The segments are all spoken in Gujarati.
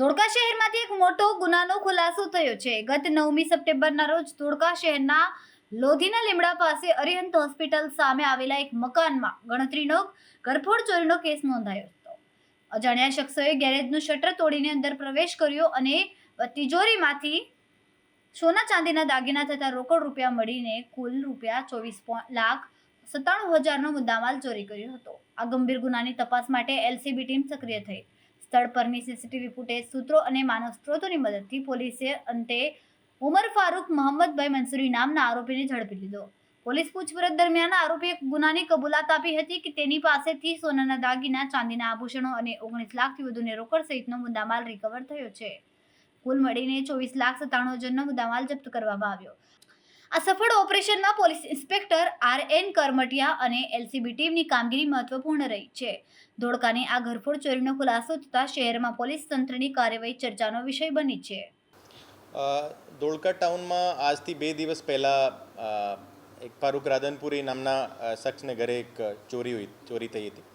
ધોળકા શહેરમાંથી એક મોટો ગુનાનો ખુલાસો થયો છે. ગત નવમી સપ્ટેમ્બરના રોજ ધોળકા શહેરના લોધીના લીમડા પાસે અરિહંત હોસ્પિટલ સામે આવેલા એક મકાનમાં ગણતરીનો ગરફોડ ચોરીનો કેસ નોંધાયો હતો. અજાણ્યા શખ્સોએ ગેરેજનું શટર તોડીને અંદર પ્રવેશ કર્યો અને તિજોરીમાંથી સોના ચાંદીના દાગીના થતા રોકડ રૂપિયા મળીને કુલ રૂપિયા ચોવીસ લાખ સત્તાણું હજારનો મુદ્દામાલ ચોરી કર્યો હતો. આ ગંભીર ગુનાની તપાસ માટે એલસીબી ટીમ સક્રિય થઈ સ્થળ પરની સીસીટીવી ફૂટેજ સૂત્રો અને માનવ સ્ત્રોતોની મદદથી પોલીસે અંતે ઉમર ફારૂક મોહમ્મદભાઈ મંસૂરી નામના આરોપીને ઝડપી લીધો. પોલીસ પૂછપરછ દરમિયાન આરોપીએ ગુનાની કબૂલાત આપી હતી કે તેની પાસેથી સોનાના દાગીના, ચાંદીના આભૂષણો અને ઓગણીસ લાખથી વધુને રોકડ સહિતનો મુદ્દામાલ રિકવર થયો છે. કુલ મળીને ચોવીસ લાખ સત્તાણું હજારનો મુદ્દામાલ જપ્ત કરવામાં આવ્યો. આ સફળ ઓપરેશનમાં police inspector R N Karamtiya અને એલસીબી ટીમની કામગીરી મહત્વપૂર્ણ રહી છે. ધોળકાની આ ઘરફોડ ચોરીનો ખુલાસો થતાં શહેરમાં પોલીસ તંત્રની કાર્યવાહી ચર્ચાનો વિષય બની છે. ધોળકા ટાઉનમાં આજથી બે દિવસ પહેલાં એક ફારૂક રાધનપુરી નામના શખ્સને ઘરે એક ચોરી હોય, ચોરી થઈ હતી.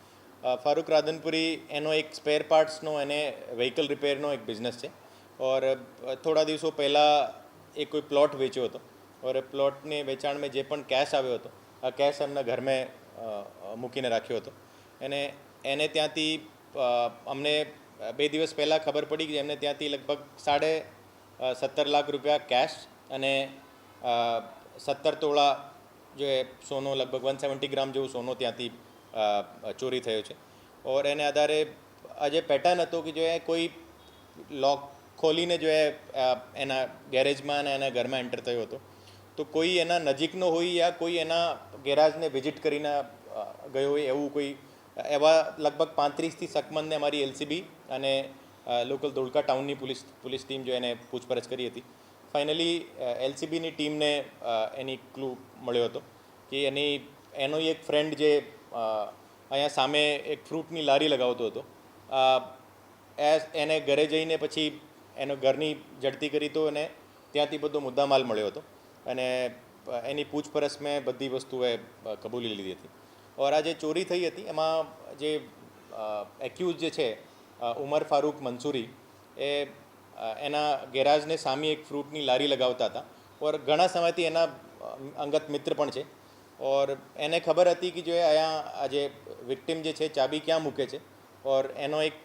ફારૂક રાધનપુરી એનો એક સ્પેર પાર્ટ્સનો એને વ્હીકલ રિપેરનો એક બિઝનેસ છે. ઓર થોડા દિવસો પહેલાં એ કોઈ પ્લોટ વેચ્યો હતો. એ પ્લોટને વેચાણ મેં જે પણ કેશ આવ્યો હતો, આ કેશ એમના ઘરમાં મૂકીને રાખ્યો હતો. અને એને ત્યાંથી અમને બે દિવસ પહેલાં ખબર પડી કે એમને ત્યાંથી લગભગ સાડે સત્તર લાખ રૂપિયા કેશ અને સત્તર તોળા જે સોનો, લગભગ વન સેવન્ટી ગ્રામ જેવું સોનો ત્યાંથી ચોરી થયો છે. ઓર એને આધારે આજે પેટર્ન હતો કે જો એ કોઈ લોક ખોલીને જો એના ગેરેજમાં અને એના ઘરમાં એન્ટર થયો હતો. તો કોઈ એના નજીકનો હોય યા કોઈ એના ગેરાજને વિઝિટ કરીને ગયો હોય એવું કોઈ એવા લગભગ પાંત્રીસથી સકમંદને અમારી એલસીબી અને લોકલ ધોળકા ટાઉનની પોલીસ પોલીસ ટીમ જો એને પૂછપરછ કરી હતી. ફાઇનલી એલસીબીની ટીમને એની ક્લુ મળ્યો હતો કે એની એનો એક ફ્રેન્ડ જે અહીંયા સામે એક ફ્રૂટની લારી લગાવતો હતો અ, એ- એને ઘરે જઈને પછી એનો ઘરની ઝડતી કરી તો એને ત્યાંથી બધો મુદ્દામાલ મળ્યો હતો. અને એની પૂછપરછ મેં બધી વસ્તુએ કબૂલી લીધી હતી. ઓર આ જે ચોરી થઈ હતી, એમાં જે એક્યુઝ જે છે ઉમર ફારૂક મંસૂરી, એ એના ગેરાજને સામે એક ફ્રૂટની લારી લગાવતા હતા. ઓર ઘણા સમયથી એના અંગત મિત્ર પણ છે. ઓર એને ખબર હતી કે જો અહીંયા આ જે વિક્ટિમ જે છે, ચાબી ક્યાં મૂકે છે? ઓર એનો એક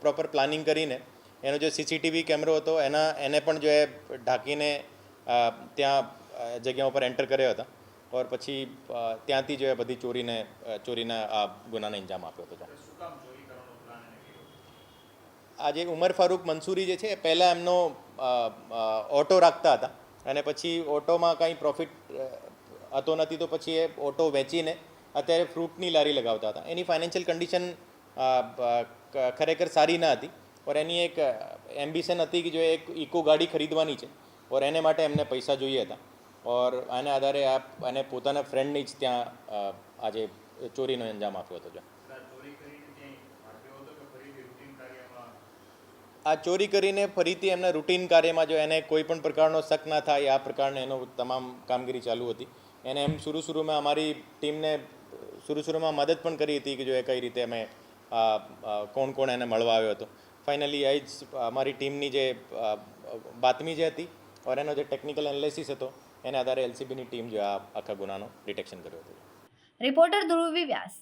પ્રોપર પ્લાનિંગ કરીને, એનો જે સીસીટીવી કેમેરો હતો, એના, એને પણ જો એ ઢાંકીને ત્યાં જગ્યા ઉપર એન્ટર કર્યા હતા. ઓર પછી ત્યાંથી જો એ બધી ચોરીને ચોરીના આ ગુનાને અંજામ આપ્યો હતો આ જે ઉમર ફારૂક મંસૂરી જે છે પહેલાં એમનો ઓટો રાખતા હતા. અને પછી ઓટોમાં કાંઈ પ્રોફિટ હતો નથી તો પછી એ ઓટો વેચીને અત્યારે ફ્રૂટની લારી લગાવતા હતા. એની ફાઇનાન્શિયલ કન્ડિશન ખરેખર સારી ન હતી. ઓર એની એક એમ્બિશન હતી કે જો એક ઇકો ગાડી ખરીદવાની છે ઓર એને માટે એમને પૈસા જોઈએ હતા ઓર આના આધારે આ અને પોતાના ફ્રેન્ડની જ ત્યાં આજે ચોરીનો અંજામ આપ્યો હતો આ ચોરી કરીને ફરીથી એમના રૂટીન કાર્યમાં જો એને કોઈ પણ પ્રકારનો શક ના થાય આ પ્રકારને એનો તમામ કામગીરી ચાલુ હતી એને એમ શરૂ શરૂમાં અમારી ટીમને શરૂ શરૂમાં મદદ પણ કરી હતી કે જો એ કઈ રીતે અમે કોણ કોણ એને મળવા આવ્યો હતો ફાઇનલી એ જ અમારી ટીમની જે બાતમી જે હતી ઓર એનો જે ટેકનિકલ એનાલિસિસ હતો એને આધારે એલસીબીની ટીમ જો આ આખા ગુનાનો ડિટેક્શન કર્યો હતો રિપોર્ટર ધ્રુવી વ્યાસ